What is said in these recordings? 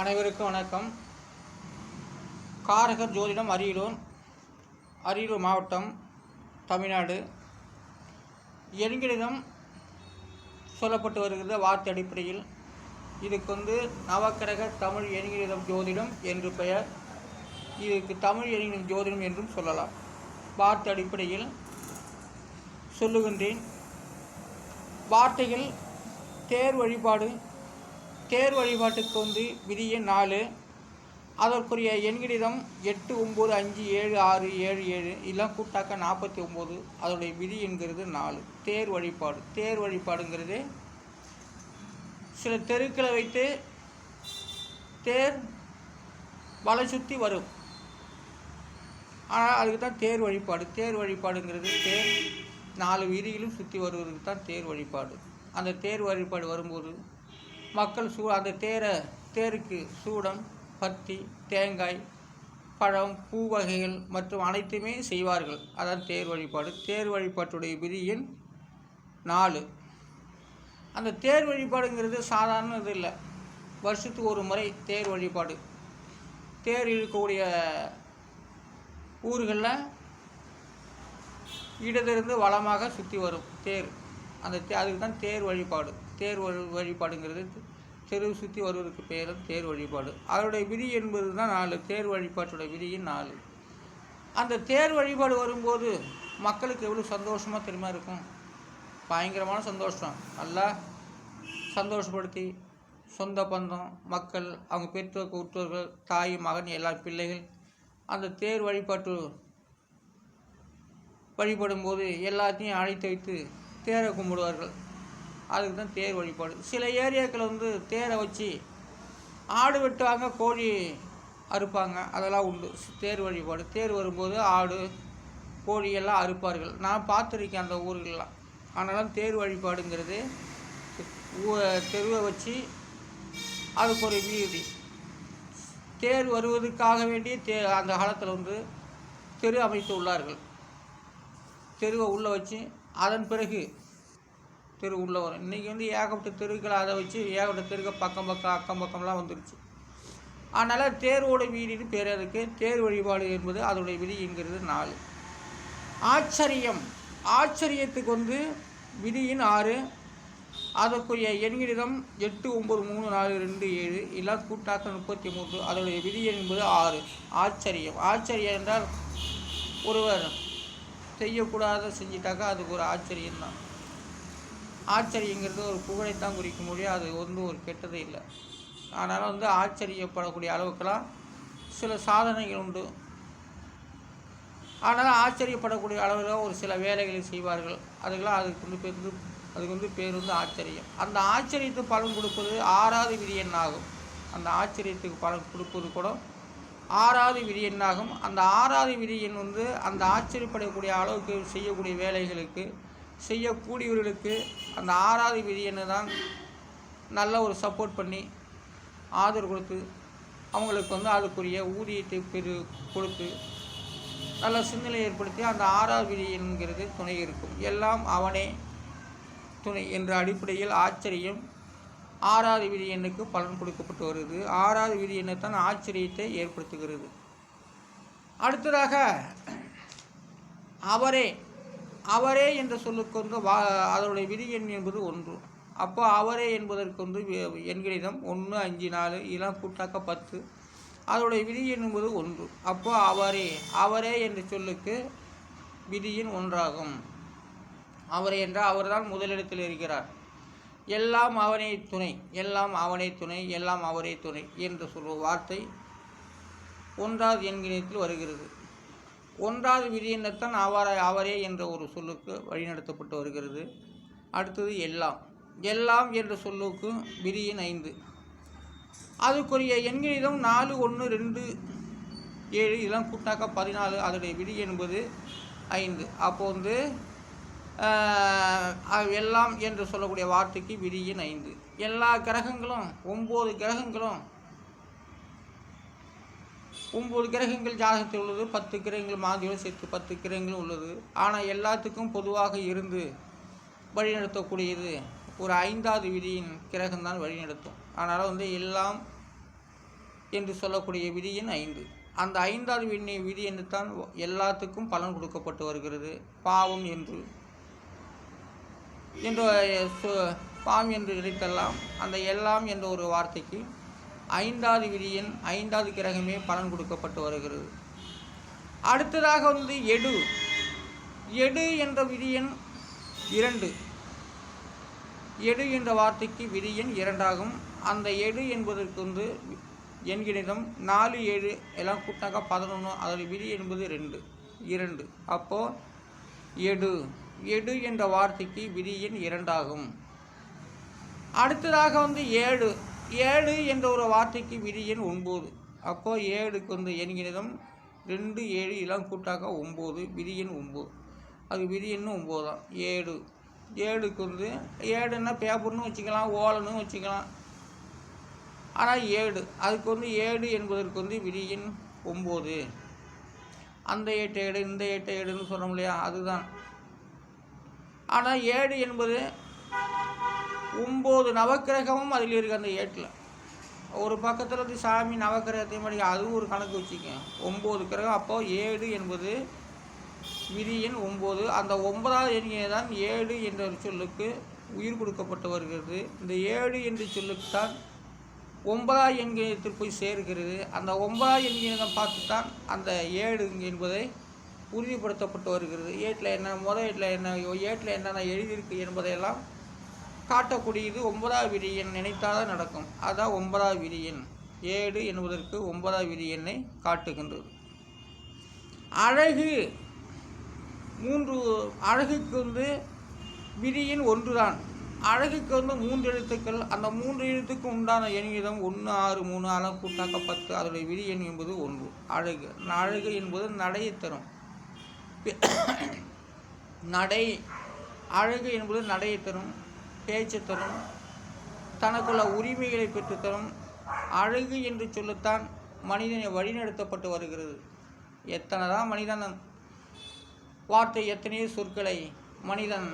அனைவருக்கும் வணக்கம். காரகர் ஜோதிடம் அரியலூர் அரியலூர் மாவட்டம் தமிழ்நாடு. எண்களிடம் சொல்லப்பட்டு வருகிறது வார்த்தை அடிப்படையில். இதுக்கு வந்து நவக்கிரக தமிழ் எண்களிடம் ஜோதிடம் என்று பெயர். இதுக்கு தமிழ் எண்களிடம் ஜோதிடம் என்றும் சொல்லலாம். வார்த்தை அடிப்படையில் சொல்லுகின்றேன். வார்த்தைகள் தேர் வழிபாடு தேர் வழிபாட்டுக்கு வந்து விதிய நாலு. அதற்குரிய எண்களிடம் எட்டு ஒம்பது அஞ்சு ஏழு ஆறு ஏழு ஏழு இதெல்லாம் கூட்டாக்க நாற்பத்தி ஒம்பது. அதோடைய விதி என்கிறது நாலு. தேர் வழிபாடு. தேர் வழிபாடுங்கிறது சில தெருக்களை வைத்து தேர் வலை சுற்றி வரும். ஆனால் அதுக்கு தான் தேர் வழிபாடு. தேர் வழிபாடுங்கிறது தேர் நாலு வீதியிலும் சுற்றி வருவதற்கு தான் தேர் வழிபாடு. அந்த தேர் வழிபாடு வரும்போது மக்கள் சூ அந்த தேரை தேருக்கு சூடம் பத்தி தேங்காய் பழம் பூ வகைகள் மற்றும் அனைத்துமே செய்வார்கள். அதான் தேர் வழிபாடு. தேர் வழிபாட்டுடைய விதியின் நாலு. அந்த தேர் வழிபாடுங்கிறது சாதாரண இது இல்லை. வருஷத்துக்கு ஒரு முறை தேர் வழிபாடு. தேர் இழுக்கக்கூடிய ஊர்களில் இடத்திலிருந்து வளமாக சுற்றி வரும் தேர். அந்த தே அதுக்கு தான் தேர் வழிபாடு. தேர் வழி வழிபாடுங்கிறது தெருவு சுற்றி வருவதற்கு பேர் தேர் வழிபாடு. அதனுடைய விதி என்பது தான் நாலு. தேர் வழிபாட்டுடைய விதியின் நாலு. அந்த தேர் வழிபாடு வரும்போது மக்களுக்கு எவ்வளோ சந்தோஷமாக தெரியுமா இருக்கும்? பயங்கரமான சந்தோஷம். நல்லா சந்தோஷப்படுத்தி சொந்த பந்தம் மக்கள் அவங்க பெற்றோர் உற்றோர்கள் தாய் மகன் எல்லா பிள்ளைகள் அந்த தேர் வழிபாட்டு வழிபடும்போது எல்லாத்தையும் அழைத்து வைத்து தேரை கும்பிடுவார்கள். அதுக்கு தான் தேர் வழிபாடு சில ஏரியாக்கள் வந்து தேரை வச்சு ஆடு வெட்டுவாங்க கோழி அறுப்பாங்க. அதெல்லாம் உண்டு. தேர் வழிபாடு தேர் வரும்போது ஆடு கோழியெல்லாம் அறுப்பார்கள். நான் பார்த்துருக்கேன் அந்த ஊர்களெலாம். ஆனாலும் தேர் வழிபாடுங்கிறது ஊ- தெருவை வச்சு அதுக்கு ஒரு வீதி. தேர் வருவதற்காக வேண்டி தே அந்த காலத்தில் வந்து தெரு அமைத்து உள்ளார்கள். தெருவை உள்ளே வச்சு அதன் பிறகு தெரு உள்ளே வரும். இன்றைக்கி வந்து ஏகப்பட்ட தெருக்களை அதை வச்சு ஏகப்பட்ட தெருக்கள் பக்கம் பக்கம் அக்கம் பக்கம்லாம் வந்துருச்சு. அதனால் தேரோட வீடுன்னு பேர் அதுக்கு தேர் வழிபாடு என்பது அதோடைய விதிங்கிறது நாலு. ஆச்சரியம். ஆச்சரியத்துக்கு வந்து விதியின் ஆறு. அதற்குரிய எண்களிடம் எட்டு ஒம்பது மூணு நாலு ரெண்டு ஏழு எல்லாம் கூட்டாக்க முப்பத்தி மூன்று. அதோடைய விதி என்பது ஆறு. ஆச்சரியம். ஆச்சரியம் என்றால் ஒருவர் செய்யக்கூடாத செஞ்சிட்டாக்கா அதுக்கு ஒரு ஆச்சரியம்தான். ஆச்சரியங்கிறது ஒரு புகழைத்தான் குறிக்க முடியும் அது வந்து ஒரு கெட்டது இல்லை. அதனால் வந்து ஆச்சரியப்படக்கூடிய அளவுக்கெல்லாம் சில சாதனைகள் உண்டு. ஆனால் ஆச்சரியப்படக்கூடிய அளவில் ஒரு சில வேலைகளை செய்வார்கள். அதுக்கெல்லாம் அதுக்கு வந்து பேர் வந்து அதுக்கு வந்து பேர் வந்து ஆச்சரியம். அந்த ஆச்சரியத்துக்கு பலன் கொடுப்பது ஆறாவது விதி எண்ணாகும். அந்த ஆச்சரியத்துக்கு பலன் கொடுப்பது கூட ஆறாவது விதி எண்ணாகும். அந்த ஆறாவது விதி எண் வந்து அந்த ஆச்சரியப்படக்கூடிய அளவுக்கு செய்யக்கூடிய வேலைகளுக்கு செய்யக்கூடியவர்களுக்கு அந்த ஆறாவது விதி தான் நல்ல ஒரு சப்போர்ட் பண்ணி ஆதரவு கொடுத்து அவங்களுக்கு வந்து அதுக்குரிய ஊதியத்தை பெரு கொடுத்து நல்ல சிந்தனை ஏற்படுத்தி அந்த ஆறாவது விதி என்கிறது துணை இருக்கும். எல்லாம் அவனே துணை என்ற அடிப்படையில் ஆச்சரியம் ஆறாவது விதி எண்ணுக்கு பலன் கொடுக்கப்பட்டு வருகிறது ஆறாவது விதி தான் ஆச்சரியத்தை ஏற்படுத்துகிறது. அடுத்ததாக அவரே அவரே என்ற சொல்லுக்கு வந்து வா அதனுடைய விதி எண் என்பது ஒன்று. அப்போ அவரே என்பதற்கு வந்து எண்கணிதம் ஒன்று அஞ்சு நாலு இதெல்லாம் கூட்டாக்க பத்து. அதனுடைய விதி என்பது ஒன்று. அப்போ அவரே அவரே என்ற சொல்லுக்கு விதியின் ஒன்றாகும். அவரே என்றால் அவர்தான் முதலிடத்தில் இருக்கிறார். எல்லாம் அவனே துணை எல்லாம் அவனே துணை எல்லாம் அவரே துணை என்று சொல்லும் வார்த்தை ஒன்றாவது எண்கிணத்தில் வருகிறது. ஒன்றாவது விதியினத்தான் எண்ணத்தான் அவரை அவரே என்ற ஒரு சொல்லுக்கு வழிநடத்தப்பட்டு வருகிறது. அடுத்தது எல்லாம். எல்லாம் என்ற சொல்லுக்கு விதியின் ஐந்து. அதுக்குரிய எண்களிடம் நாலு ஒன்று ரெண்டு ஏழு இதெல்லாம் கூட்டாக்க பதினாலு. அதோடைய விதி என்பது ஐந்து. அப்போ வந்து எல்லாம் என்று சொல்லக்கூடிய வார்த்தைக்கு விதியின் ஐந்து. எல்லா கிரகங்களும் ஒம்பது கிரகங்களும் ஒம்பது கிரகங்கள் ஜாதகத்தில் உள்ளது பத்து கிரகங்கள் மாதியோடு சேர்த்து பத்து கிரகங்களும் உள்ளது. ஆனால் எல்லாத்துக்கும் பொதுவாக இருந்து வழிநடத்தக்கூடியது ஒரு ஐந்தாவது விதியின் கிரகம்தான் வழிநடத்தும். அதனால் வந்து எல்லாம் என்று சொல்லக்கூடிய விதியின் ஐந்து. அந்த ஐந்தாவது விண்ணை விதி என்று தான் எல்லாத்துக்கும் பலன் கொடுக்கப்பட்டு வருகிறது. பாவம் என்று என்று பாவம் என்று நினைத்தெல்லாம் அந்த எல்லாம் என்ற ஒரு வார்த்தைக்கு ஐந்தாவது விதியின் ஐந்தாவது கிரகமே பலன் கொடுக்கப்பட்டு வருகிறது. அடுத்ததாக வந்து எடு. எடு என்ற விதியின் இரண்டு. எடு என்ற வார்த்தைக்கு விதியின் இரண்டாகும். அந்த எடு என்பதற்கு வந்து எண்கிணிதம் நாலு ஏழு எல்லாம் கூட்டாக பதினொன்று அதில் விதி என்பது ரெண்டு இரண்டு. அப்போது எடு. எடு என்ற வார்த்தைக்கு விதி எண் இரண்டாகும். அடுத்ததாக வந்து ஏழு. ஏழு என்ற ஒரு வார்த்தைக்கு விதி எண் ஒன்பது. அப்போது ஏழுக்கு வந்து எண்கிணிதம் ரெண்டு ஏழு இதெல்லாம் கூட்டாக ஒம்பது விதி எண் ஒம்பது அது விதி எண்ணு ஒம்பது தான் ஏழு ஏழுக்கு வந்து ஏழுன்னா பேப்பர்னு வச்சுக்கலாம் ஓலன்னு வச்சுக்கலாம். ஆனால் ஏழு. அதுக்கு வந்து ஏழு என்பதற்கு வந்து விதி எண் ஒம்பது அந்த ஏட்டு ஏடு இந்த ஏட்டு ஏடுன்னு சொன்னோம் இல்லையா? அதுதான். ஆனால் ஏழு என்பது ஒம்பது நவக்கிரகமும் அதில் இருக்குது அந்த ஏட்டில். ஒரு பக்கத்தில் வந்து சாமி நவக்கிரகத்தையும் படிக்க அதுவும் ஒரு கணக்கு வச்சுக்கேன் ஒம்பது கிரகம் அப்போது ஏழு என்பது விதியின் ஒம்பது. அந்த ஒன்பதாவது எண்ணிக்கை தான் ஏழு என்ற சொல்லுக்கு உயிர் கொடுக்கப்பட்டு வருகிறது. இந்த ஏழு என்ற சொல்லுக்கு தான் ஒன்பதாம் எண்கிணத்தில் போய் சேர்கிறது. அந்த ஒன்பதாம் எண்கிணம் பார்த்து தான் அந்த ஏழு என்பதை உறுதிப்படுத்தப்பட்டு வருகிறது. ஏட்டில் என்ன முதல் ஏட்டில் என்ன ஏட்டில் என்னென்ன எழுதியிருக்கு என்பதையெல்லாம் காட்டக்கூடியது ஒன்பதாவது விதி எண் நினைத்தாதான் நடக்கும். அதான் ஒன்பதாவது விதி எண். ஏழு என்பதற்கு ஒன்பதாவது விதி எண்ணை காட்டுகின்றது. அழகு மூன்று அழகுக்கு வந்து விதியின் ஒன்றுதான். அழகுக்கு வந்து மூன்று எழுத்துக்கள் அந்த மூன்று எழுத்துக்கு உண்டான எண்ணிதம் ஒன்று ஆறு மூணு ஆலம் கூட்டாக்க பத்து. அதனுடைய விதி எண் என்பது ஒன்று. அழகு. அழகு என்பது நடையை தரும். நடை அழகு என்பது நடையை தரும். பேச்சு தரும் தனக்குள்ள உரிமைகளை பெற்றுத்தரும் அழகு என்று சொல்லத்தான் மனிதனை வழிநடத்தப்பட்டு வருகிறது. எத்தனை தான் மனிதன் வார்த்தை எத்தனையோ சொற்களை மனிதன்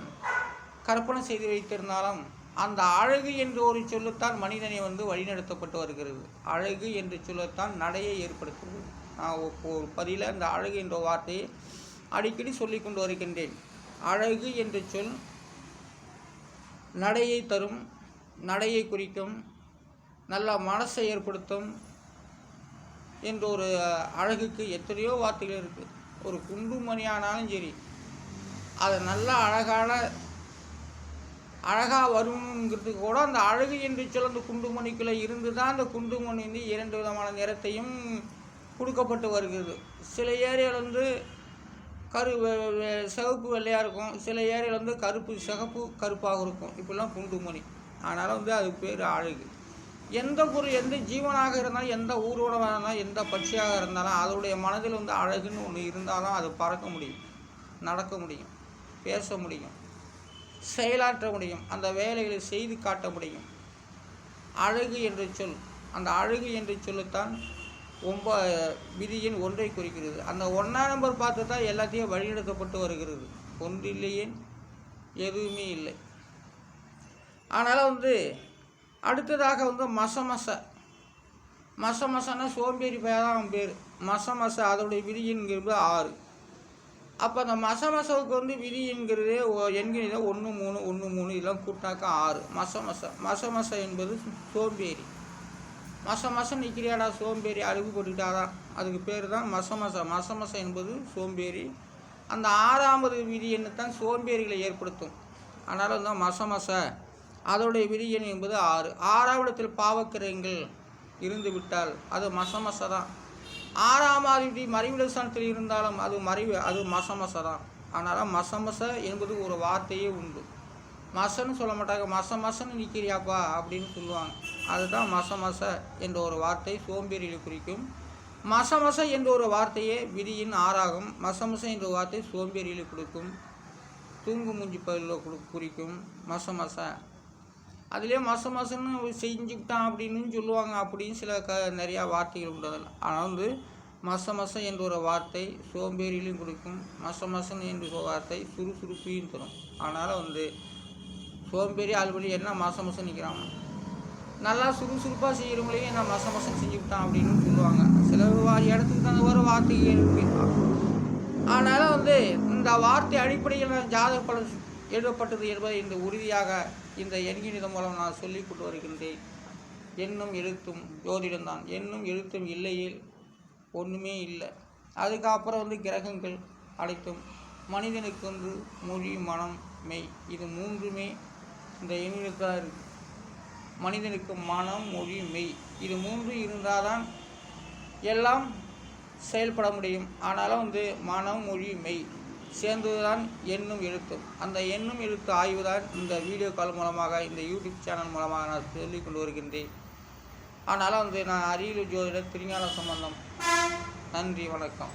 கற்பனை செய்து வைத்திருந்தாலும் அந்த அழகு என்று ஒரு சொல்லத்தான் மனிதனை வந்து வழிநடத்தப்பட்டு வருகிறது. அழகு என்று சொல்லத்தான் நடையை ஏற்படுத்துகிறது. நான் ஒரு பதில அந்த அழகு என்ற வார்த்தையை அடிக்கடி சொல்லிக்கொண்டு வருகின்றேன். அழகு என்ற சொல் நடையை தரும் நடையை குறிக்கும் நல்ல மனசை ஏற்படுத்தும் என்ற ஒரு அழகுக்கு எத்தனையோ வார்த்தைகள் இருக்குது ஒரு குண்டு மணியானாலும் சரி அதை நல்ல அழகான அழகாக வருங்கிறதுக்கு கூட அந்த அழகு என்று சொல்ல அந்த குண்டுமணிக்குள்ளே இருந்து தான் அந்த குண்டுமணி வந்து இரண்டு விதமான நிறத்தையும் கொடுக்கப்பட்டு வருகிறது. சில ஏரியாவில் வந்து கரு சிவப்பு வெள்ளையாக இருக்கும். சில ஏரியாவில் வந்து கருப்பு சிகப்பு கருப்பாக இருக்கும். இப்படிலாம் குண்டுமணி அதனால் வந்து அது பேர் அழகு எந்த ஒரு எந்த ஜீவனாக இருந்தாலும் எந்த ஊரோட இருந்தாலும் எந்த பட்சியாக இருந்தாலும் அதோடைய மனதில் வந்து அழகுன்னு ஒன்று இருந்தாலும் அது பறக்க முடியும். நடக்க முடியும். பேச முடியும். செயலாற்ற முடியும். அந்த வேலைகளை செய்து காட்ட முடியும். அழகு என்று சொல். அந்த அழகு என்று சொல்லத்தான் ஒம்ப விதியின் ஒன்றை குறிக்கிறது. அந்த ஒன்றாம் நம்பர் பார்த்து தான் எல்லாத்தையும் வழிநடத்தப்பட்டு வருகிறது. ஒன்றில்லையே எதுவுமே இல்லை. ஆனால் வந்து அடுத்ததாக வந்து மச மச. மச மசன்னா சோம்பேறி பேதான் பேர். மச மச அதோடைய விதிங்கிறது ஆறு. அப்போ அந்த மச மசவுக்கு வந்து விதி என்கிறது என்கிறது ஒன்று மூணு ஒன்று மூணு இதெல்லாம் கூட்டினாக்கா ஆறு. மச மச மச மச என்பது சோம்பேறி. மச மசம் நிற்கிறியாடா சோம்பேறி. அழுகு போட்டுக்கிட்டாதான் அதுக்கு பேர் தான் மச மச. மச மச என்பது சோம்பேறி. அந்த ஆறாவது விதி எண்ணத்தான் சோம்பேறிகளை ஏற்படுத்தும். அதனால் வந்து மச மச. அதோடைய விதி எண் என்பது ஆறு. ஆறாவிடத்தில் பாவக்கிரகங்கள் இருந்து விட்டால் அது மச மச தான். ஆறாம் விதி மறைவிட ஸ்தானத்தில் இருந்தாலும் அது மறைவு அது மசமச தான். அதனால் மசமச என்பது ஒரு வார்த்தையே உண்டு. மசன்னு சொல்ல மாட்டாங்க. மச மசன்னு நிற்கிறியாப்பா அப்படின்னு சொல்லுவாங்க. அதுதான் மசமச என்ற ஒரு வார்த்தை சோம்பேறியை குறிக்கும். மச மச என்ற ஒரு வார்த்தையே விதியின் ஆறாகும். மச மச என்ற வார்த்தை சோம்பேறியில் கொடுக்கும். தூங்கு மூஞ்சி பயிலில் குறிக்கும் குறிக்கும். மச அதிலே மச மசன்னு செஞ்சுக்கிட்டான் அப்படின்னு சொல்லுவாங்க அப்படின்னு சில க நிறையா வார்த்தைகள் உண்டு ஆனால் வந்து மச மச என்ற ஒரு வார்த்தை சோம்பேறியிலையும் கொடுக்கும். மச மசன் என்ற ஒரு வார்த்தை சுறுசுறுப்பையும் தரும். அதனால் வந்து சோம்பேறி ஆள்படி என்ன மாதம் மாதம் நிற்கிறாங்க நல்லா சுறுசுறுப்பாக செய்கிறவங்களையும் நான் மாதம் மசம் செஞ்சு விட்டான் அப்படின்னு சொல்லுவாங்க. சில இடத்துக்கு தகுந்த ஒரு வார்த்தைகள் இருக்கு ஆனாலும் வந்து இந்த வார்த்தை அடிப்படையில் ஜாதக பலன் எழுதப்பட்டது என்பதை இந்த உறுதியாக இந்த எண்கிணிதம் மூலம் நான் சொல்லி கொண்டு வருகின்றேன். எண்ணும் எழுத்தும் ஜோதிடம்தான். எண்ணும் எழுத்தும் இல்லையில் ஒன்றுமே இல்லை. அதுக்கப்புறம் வந்து கிரகங்கள் அனைத்தும் மனிதனுக்கு வந்து மொழி மனம் மெய். இது மூன்றுமே இந்த எண்ணிலத்தான் இருக்குது மனிதனுக்கு மனம் மொழி மெய் இது மூன்று இருந்தால் தான் எல்லாம் செயல்பட முடியும். ஆனாலும் வந்து மனம் மொழி மெய் சேர்ந்ததுதான் எண்ணும் எழுத்தும். அந்த எண்ணும் எழுத்து ஆய்வு தான் இந்த வீடியோ கால் மூலமாக இந்த யூடியூப் சேனல் மூலமாக நான் சொல்லிக் கொண்டு வருகின்றேன். ஆனாலும் வந்து நான் அரியலூர் ஜோதிடர் திருஞான சம்பந்தம். நன்றி வணக்கம்.